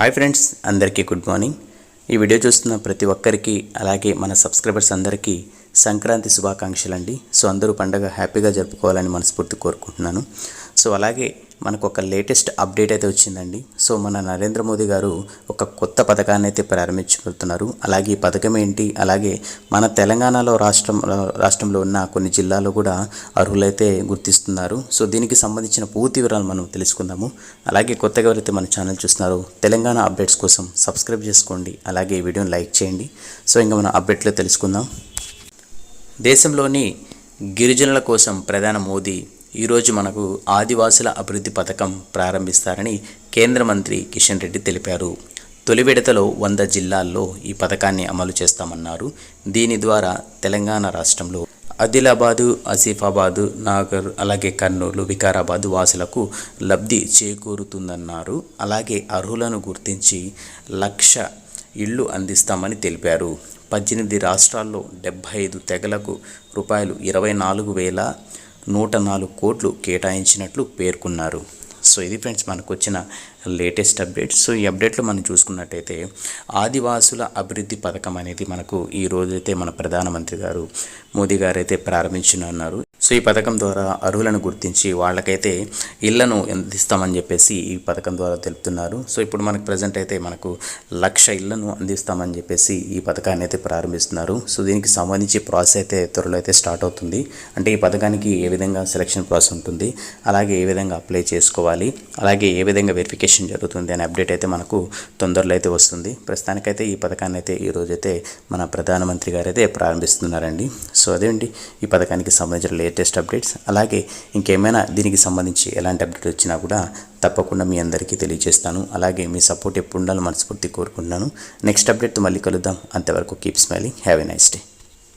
Hi friends అందరికీ good morning. ఈ video చూస్తున్న ప్రతి ఒక్కరికి అలాగే మన సబ్స్క్రైబర్స్ అందరికీ సంక్రాంతి శుభాకాంక్షలు అండి సో అందరూ పండగ హ్యాపీగా జరుపుకోవాలని మనస్ఫూర్తి కోరుకుంటున్నాను. సో అలాగే మనకు ఒక లేటెస్ట్ అప్డేట్ అయితే వచ్చిందండి. సో మన నరేంద్ర మోదీ గారు ఒక కొత్త పథకాన్ని అయితే ప్రారంభించబోతున్నారు. అలాగే ఈ పథకం ఏంటి? అలాగే మన తెలంగాణలో రాష్ట్రం రాష్ట్రంలో ఉన్న కొన్ని జిల్లాలో కూడా అర్హులైతే గుర్తిస్తున్నారు. సో దీనికి సంబంధించిన పూర్తి వివరాలు మనం తెలుసుకుందాము. అలాగే కొత్తగా ఎవరైతే మన ఛానల్ చూస్తున్నారో తెలంగాణ అప్డేట్స్ కోసం సబ్స్క్రైబ్ చేసుకోండి. అలాగే ఈ వీడియోని లైక్ చేయండి. సో ఇంకా మనం అప్డేట్లో తెలుసుకుందాం. దేశంలోని గిరిజనుల కోసం ప్రధాని మోదీ ఈరోజు మనకు ఆదివాసుల అభివృద్ధి పథకం ప్రారంభిస్తారని కేంద్ర మంత్రి కిషన్ రెడ్డి తెలిపారు. తొలి విడతలో వంద జిల్లాల్లో ఈ పథకాన్ని అమలు చేస్తామన్నారు. దీని ద్వారా తెలంగాణ రాష్ట్రంలో ఆదిలాబాదు ఆసిఫాబాదు నాగర్ అలాగే కర్నూలు వికారాబాద్ వాసులకు లబ్ధి చేకూరుతుందన్నారు. అలాగే అర్హులను గుర్తించి లక్ష ఇళ్ళు అందిస్తామని తెలిపారు. పద్దెనిమిది రాష్ట్రాల్లో డెబ్బై ఐదు తెగలకు రూపాయలు ఇరవై నాలుగు వేల నూట నాలుగు కోట్లు కేటాయించినట్లు పేర్కొన్నారు. సో ఇది ఫ్రెండ్స్ మనకు వచ్చిన లేటెస్ట్ అప్డేట్. సో ఈ అప్డేట్లో మనం చూసుకున్నట్టయితే ఆదివాసుల అభివృద్ధి పథకం అనేది మనకు ఈ రోజైతే మన ప్రధానమంత్రి గారు మోదీ గారు అయితే ప్రారంభించనున్నారు సో ఈ పథకం ద్వారా అర్హులను గుర్తించి వాళ్ళకైతే ఇళ్ళను అందిస్తామని చెప్పేసి ఈ పథకం ద్వారా తెలుపుతున్నారు. సో ఇప్పుడు మనకు ప్రజెంట్ అయితే మనకు లక్ష ఇళ్ళను అందిస్తామని చెప్పేసి ఈ పథకాన్ని అయితే ప్రారంభిస్తున్నారు. సో దీనికి సంబంధించి ప్రాసెస్ అయితే త్వరలో అయితే స్టార్ట్ అవుతుంది. అంటే ఈ పథకానికి ఏ విధంగా సెలక్షన్ ప్రాసెస్ ఉంటుంది అలాగే ఏ విధంగా అప్లై చేసుకోవాలి అలాగే ఏ విధంగా వెరిఫికేషన్ జరుగుతుంది అనే అప్డేట్ అయితే మనకు తొందరలో అయితే వస్తుంది. ప్రస్తుతానికైతే ఈ పథకాన్ని అయితే ఈ రోజైతే మన ప్రధానమంత్రి గారు అయితే ప్రారంభిస్తున్నారండి. సో అదేంటి? ఈ పథకానికి సంబంధించిన లేటెస్ట్ అప్డేట్స్ అలాగే ఇంకేమైనా దీనికి సంబంధించి ఎలాంటి అప్డేట్ వచ్చినా కూడా తప్పకుండా మీ అందరికీ తెలియజేస్తాను. అలాగే మీ సపోర్ట్ ఎప్పుడు ఉండాలో మనస్ఫూర్తి కోరుకుంటున్నాను. నెక్స్ట్ అప్డేట్తో మళ్ళీ కలుద్దాం. అంతవరకు keep smiling have a nice day